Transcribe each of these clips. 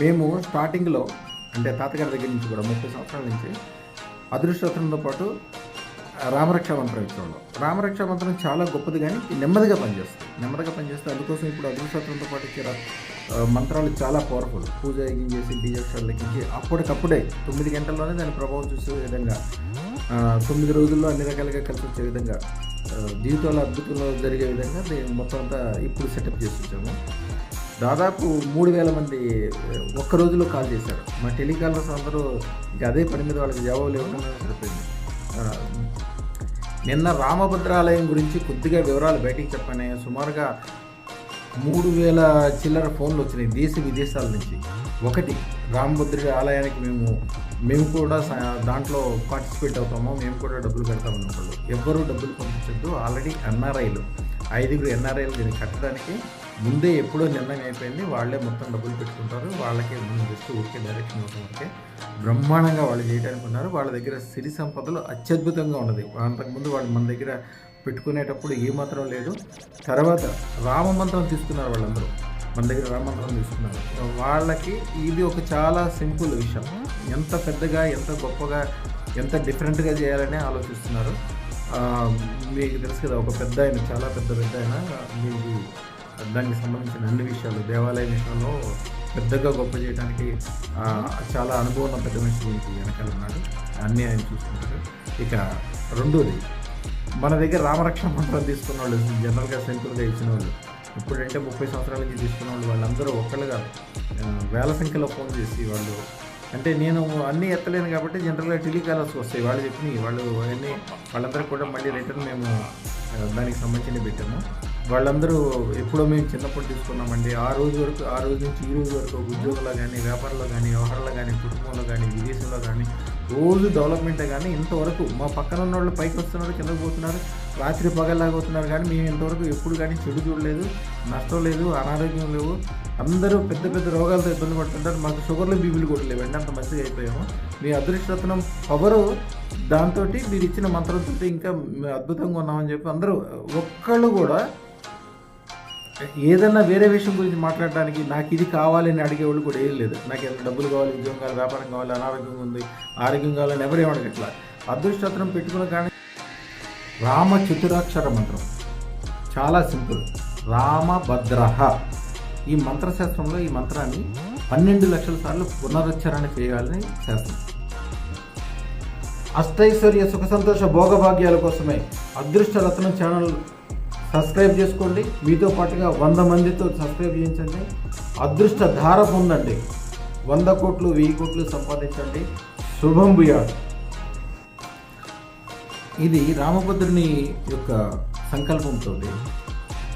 మేము స్టార్టింగ్లో అంటే తాతగారి దగ్గర నుంచి కూడా ముప్పై సంవత్సరాల నుంచి అదృష్టత్వంతో పాటు రామరక్ష మంత్రం ఇచ్చేవాళ్ళం. రామరక్ష మంత్రం చాలా గొప్పది కానీ నెమ్మదిగా పనిచేస్తుంది. నెమ్మదిగా పనిచేస్తే అందుకోసం ఇప్పుడు అదృష్టత్వంతో పాటు ఇచ్చే మంత్రాలు చాలా పవర్ఫుల్ పూజ చేసి బీజక్షరాలు లెక్కించి అప్పటికప్పుడే తొమ్మిది గంటల్లోనే దాని ప్రభావం చూసే విధంగా తొమ్మిది రోజుల్లో అన్ని రకాలుగా కలిసి వచ్చే విధంగా ఆ, జీవితంలో అద్భుతంలో జరిగే విధంగా మేము మొత్తం అంతా ఇప్పుడు సెటప్ చేసి వచ్చాము దాదాపు మూడు వేల మంది ఒక్క రోజులో కాల్ చేశారు. మా టెలికాలర్స్ అందరూ ఇక అదే పని మీద వాళ్ళకి జవాబు లేకుండా సరిపోయింది. నిన్న రామభద్రాలయం గురించి కొద్దిగా వివరాలు బయటికి చెప్పాను సుమారుగా మూడు వేల చిల్లర ఫోన్లు వచ్చినాయి దేశ విదేశాల నుంచి. ఒకటి రామభద్రుడి ఆలయానికి మేము మేము కూడా దాంట్లో పార్టిసిపేట్ అవుతాము మేము కూడా డబ్బులు కడతామన్న వాళ్ళు ఎవ్వరూ డబ్బులు పంపించద్దు ఆల్రెడీ ఎన్ఆర్ఐలు. ఐదుగురు ఎన్ఆర్ఐలు దీన్ని కట్టడానికి ముందే ఎప్పుడో నిర్ణయం అయిపోయింది. వాళ్ళే మొత్తం డబ్బులు పెట్టుకుంటారు. వాళ్ళకే ముందు జస్ట్ ఊరికే డైరెక్షన్ ఇవ్వడం వరకే బ్రహ్మాండంగా వాళ్ళు చేయడానికి ఉన్నారు. వాళ్ళ దగ్గర సిరి సంపదలు అత్యద్భుతంగా ఉన్నది. అంతకుముందు వాళ్ళు మన దగ్గర పెట్టుకునేటప్పుడు ఏమాత్రం లేదు. తర్వాత రామ మంత్రం తీసుకున్నారు వాళ్ళందరూ. మన దగ్గర రామమంత్రం తీసుకున్నారు. వాళ్ళకి ఇది ఒక చాలా సింపుల్ విషయం. ఎంత పెద్దగా ఎంత గొప్పగా ఎంత డిఫరెంట్గా చేయాలని ఆలోచిస్తున్నారు. మీకు తెలుసు కదా ఒక పెద్ద ఆయన చాలా పెద్ద పెద్ద ఆయన మీకు దానికి సంబంధించిన అన్ని విషయాలు దేవాలయ విషయంలో పెద్దగా గొప్ప చేయడానికి చాలా అనుభవం ఉన్న పెద్ద మనిషి దీనికి వెనకాల ఉన్నాడు అన్నీ ఆయన చూసుకుంటారు ఇక రెండోది మన దగ్గర రామరక్షణ మంత్రం తీసుకున్న వాళ్ళు జనరల్గా సెంట్రల్గా ఇచ్చిన వాళ్ళు ఇప్పుడంటే ముప్పై సంవత్సరాల నుంచి తీసుకున్న వాళ్ళు వాళ్ళందరూ ఒక్కళ్ళుగా వేల సంఖ్యలో ఫోన్ చేసి వాళ్ళు అంటే నేను అన్నీ ఎత్తలేను కాబట్టి జనరల్గా టెలికాలర్స్ వస్తాయి. వాళ్ళు చెప్పినాయి వాళ్ళు అన్నీ వాళ్ళందరూ కూడా మళ్ళీ రిటర్న్ మేము దానికి సంబంధించి పెట్టాము. వాళ్ళందరూ ఎప్పుడో మేము చిన్నప్పుడు తీసుకున్నామండి. ఆ రోజు వరకు ఆ రోజు నుంచి ఈ రోజు వరకు ఉద్యోగంలో కానీ వ్యాపారంలో కానీ వ్యవహారంలో కానీ కుటుంబంలో కానీ విదేశంలో కానీ రోజు డెవలప్మెంటే కానీ ఇంతవరకు మా పక్కన ఉన్న వాళ్ళు పైకి వస్తున్నారు కిందకు పోతున్నారు రాత్రి పగల్లాగా అవుతున్నారు కానీ మేము ఇంతవరకు ఎప్పుడు కానీ చెడు చూడలేదు నష్టం లేదు అనారోగ్యం లేవు. అందరూ పెద్ద పెద్ద రోగాలతో ఇబ్బంది పడుతుంటారు. మాకు షుగర్లు బీబీలు కూడా లేవు. అంత మంచిగా అయిపోయాము. మీ అదృష్టరత్నం పవరు దాంతో మీరు ఇచ్చిన మంత్రంతో ఇంకా మేము అద్భుతంగా ఉన్నామని చెప్పి అందరూ ఒక్కళ్ళు కూడా ఏదన్నా వేరే విషయం గురించి మాట్లాడడానికి నాకు ఇది కావాలని అడిగేవాళ్ళు కూడా ఏం లేదు. నాకు ఎంత డబ్బులు కావాలి ఉద్యోగం కావాలి వ్యాపారం కావాలి అనారోగ్యం ఉంది ఆరోగ్యం కావాలని ఎవరేం అడగట్లా? అదృష్టత్రం పెట్టుకున్న కానీ రామ చతురాక్షర మంత్రం. చాలా సింపుల్. రామభద్రహ ఈ మంత్రశాస్త్రంలో ఈ మంత్రాన్ని పన్నెండు లక్షల సార్లు పునరుచ్చారణ చేయాలని శాస్త్రం. అష్టైశ్వర్య సుఖ సంతోష భోగభాగ్యాల కోసమే అదృష్ట రత్నం ఛానల్ సబ్స్క్రైబ్ చేసుకోండి. మీతో పాటుగా వంద మందితో సబ్స్క్రైబ్ చేయించండి. అదృష్ట ధార పొందండి వంద కోట్లు వెయ్యి కోట్లు సంపాదించండి. శుభం భూయాడు ఇది రామభద్రుని యొక్క సంకల్పంతో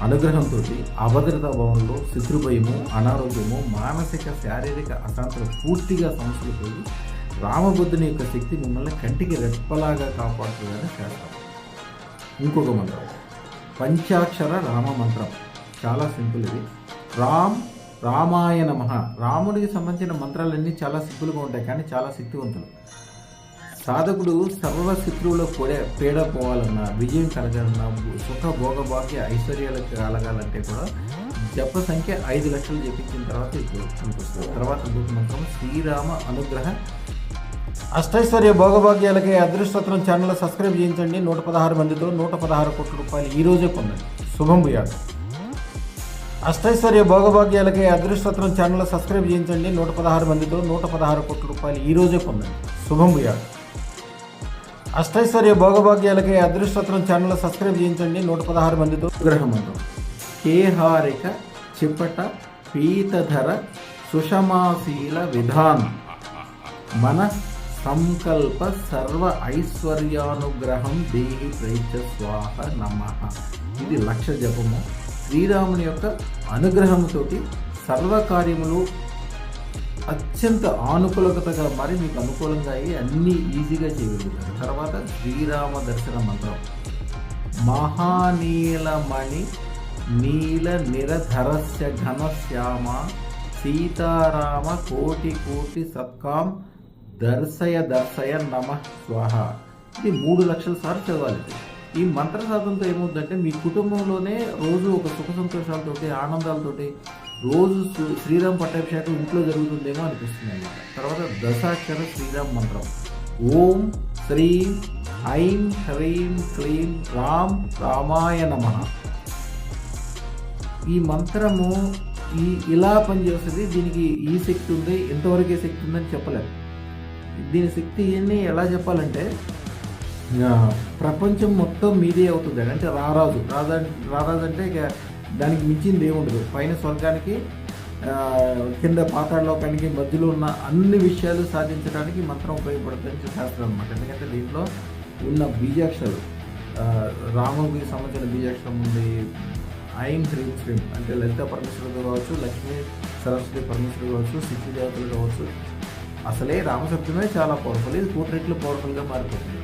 అనుగ్రహంతో అభద్రతా భవనంలో శత్రుభయము అనారోగ్యము మానసిక శారీరక అశాంతలు పూర్తిగా సమస్యలు పోయి రామబుద్ధుని యొక్క శక్తి మిమ్మల్ని కంటికి రెప్పలాగా కాపాడుతుందని చేస్తాం ఇంకొక మంత్రం. పంచాక్షర రామ మంత్రం. చాలా సింపుల్ ఇది. రామ్ రామాయ నమ. రాముడికి సంబంధించిన మంత్రాలన్నీ చాలా సింపుల్గా ఉంటాయి కానీ చాలా శక్తివంతులు. సాధకుడు సర్వ శత్రువుల కూడా పేడ పోవాలన్నా విజయం కలగాలన్నా సుఖ భోగభాగ్య ఐశ్వర్యాలకు కలగాలంటే కూడా జప సంఖ్య ఐదు లక్షలు జపించిన తర్వాత ఇప్పుడు తర్వాత ఇంకొక మంత్రం శ్రీరామ అనుగ్రహ అష్టైశ్వర్య భోగభాగ్యాలకి అదృష్టత్రం ఛానల్ సబ్స్క్రైబ్ చేయించండి. నూట పదహారు మందితో నూట పదహారు కోట్ల రూపాయలు ఈ రోజే పొందండి. శుభం భూయాలు అష్టైశ్వర్య భోగభాగ్యాలకి అదృష్టత్రం ఛానల్ సబ్స్క్రైబ్ చేయించండి. నూట పదహారు మందితో నూట పదహారు కోట్ల రూపాయలు ఈ రోజే పొందండి. శుభం భూయాలు అష్టైశ్వర్య భోగభాగ్యాలకి అదృష్టత్రం ఛానల్ సబ్స్క్రైబ్ చేయించండి. నూట పదహారు మందితో గ్రహమంత్రం కేహారిక చిపట పీతధర సుషమాశీల విధానం. మన సంకల్ప సర్వ ఐశ్వర్యానుగ్రహం దేహి ప్రైచ స్వాహ నమ. ఇది లక్ష జపము. శ్రీరాముని యొక్క అనుగ్రహంతోటి సర్వకార్యములు అత్యంత ఆనుకూలతగా మారి మీకు అనుకూలంగా అయ్యి అన్నీ ఈజీగా చేయగలుగుతారు తర్వాత శ్రీరామ దర్శన మంత్రం. మహానీలమణి నీల నిరధరస్య ఘనశ్యామ సీతారామ కోటి కోటి సత్కాం దర్శయ దర్శయ నమ స్వాహ. ఇది మూడు లక్షల సార్లు చదవాలి. ఈ మంత్ర సాధనతో ఏమవుతుందంటే మీ కుటుంబంలోనే రోజు ఒక సుఖ సంతోషాలతోటి ఆనందాలతోటి రోజు శ్రీరామ్ పట్టాభిషేకం ఇంట్లో జరుగుతుందేమో అనిపిస్తుంది అనమాట తర్వాత దశాక్షర శ్రీరామ్ మంత్రం. ఓం శ్రీం ఐం హ్రీం క్లీం రామ్ రామాయ నమ. ఈ మంత్రము ఈ ఇలా పనిచేస్తుంది. దీనికి ఈ శక్తి ఉంది. ఎంతవరకే శక్తి ఉందని చెప్పలేము. దీని శక్తిని ఎలా చెప్పాలంటే ప్రపంచం మొత్తం మీదే అవుతుంది అంటే రారాజు. రాజా రారాజు అంటే ఇక దానికి మించింది ఏముండదు పైన స్వర్గానికి కింద పాతాళలోకానికి మధ్యలో ఉన్న అన్ని విషయాలు సాధించడానికి మంత్రం ఉపయోగపడుతుంది శాస్త్రం అనమాట ఎందుకంటే దీంట్లో ఉన్న బీజాక్షరాలు ఆ, రాముడికి సంబంధించిన బీజాక్షరం ఉంది. ఐం హ్రీం శ్రీం అంటే లలిత పరమేశ్వరుడు కావచ్చు లక్ష్మీ సరస్వతి పరమేశ్వరుడు కావచ్చు శక్తి దేవతలు కావచ్చు అసలే రామసత్యమే చాలా పవర్ఫుల్ ఇది కోటి రెట్లు పవర్ఫుల్గా మారిపోతుంది.